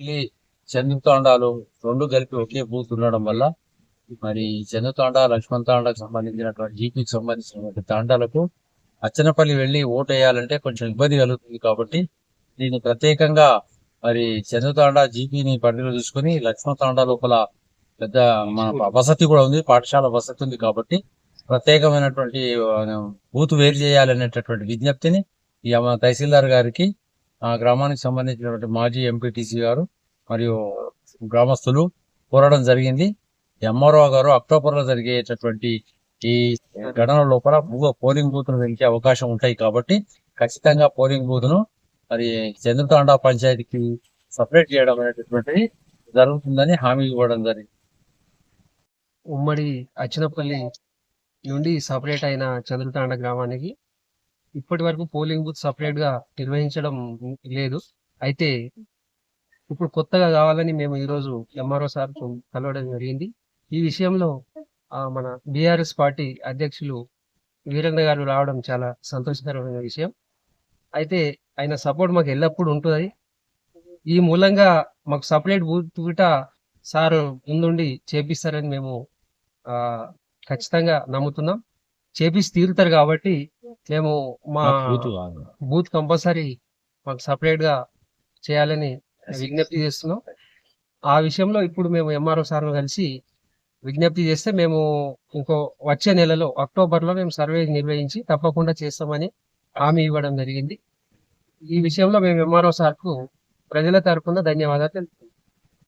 ఈ చంద్రుతాండాలు రెండు కలిపి ఒకే బూత్ ఉండడం వల్ల మరి చంద్రుతాండ లక్ష్మణ్ తాండకు సంబంధించినటువంటి జీపీకి సంబంధించినటువంటి తాండాలకు అచ్చనపల్లి వెళ్ళి ఓటు వేయాలంటే కొంచెం ఇబ్బంది కలుగుతుంది కాబట్టి దీన్ని ప్రత్యేకంగా మరి చంద్రుతాండ జీపీని పరిధిలో తీసుకుని లక్ష్మణ్ తాండా లోపల పెద్ద మన వసతి కూడా ఉంది పాఠశాల వసతి ఉంది కాబట్టి ప్రత్యేకమైనటువంటి బూత్ వేరు చేయాలనేటటువంటి విజ్ఞప్తిని ఈ తహసీల్దార్ గారికి ఆ గ్రామానికి సంబంధించినటువంటి మాజీ ఎంపీటీసీ గారు మరియు గ్రామస్తులు కోరడం జరిగింది. ఎంఆర్ఓ గారు అక్టోబర్లో జరిగేటటువంటి ఈ గణన లోపల పోలింగ్ బూత్ను పెంచే అవకాశం ఉంటాయి కాబట్టి ఖచ్చితంగా పోలింగ్ బూత్ను మరి చంద్రతాండా పంచాయతీకి సపరేట్ చేయడం అనేటటువంటిది జరుగుతుందని హామీ ఇవ్వడం జరిగింది. ఉమ్మడి అచ్చినపల్లి నుండి సపరేట్ అయిన చంద్రతాండ గ్రామానికి ఇప్పటి వరకు పోలింగ్ బూత్ సపరేట్గా నిర్వహించడం లేదు. అయితే ఇప్పుడు కొత్తగా కావాలని మేము ఈరోజు ఎంఆర్ఓ సార్ కలవడం జరిగింది. ఈ విషయంలో మన బీఆర్ఎస్ పార్టీ అధ్యక్షులు వీరేంద్ర గారు రావడం చాలా సంతోషకరమైన విషయం. అయితే ఆయన సపోర్ట్ మాకు ఎల్లప్పుడూ ఉంటుంది. ఈ మూలంగా మాకు సపరేట్ బూత్ గిట సార్ ముందుండి చేపిస్తారని మేము ఖచ్చితంగా నమ్ముతున్నాం. చేపిసి తీరుతారు కాబట్టి మేము మా బూత్ కంపల్సరీ మాకు సపరేట్గా చేయాలని విజ్ఞప్తి చేస్తున్నాం. ఆ విషయంలో ఇప్పుడు మేము ఎంఆర్ఓ సార్ను కలిసి విజ్ఞప్తి చేస్తే మేము ఇంకో వచ్చే నెలలో అక్టోబర్లో మేము సర్వే నిర్వహించి తప్పకుండా చేస్తామని హామీ ఇవ్వడం జరిగింది. ఈ విషయంలో మేము ఎంఆర్ఓ సార్కు ప్రజల తరఫున ధన్యవాదాలు తెలుపుతున్నాం.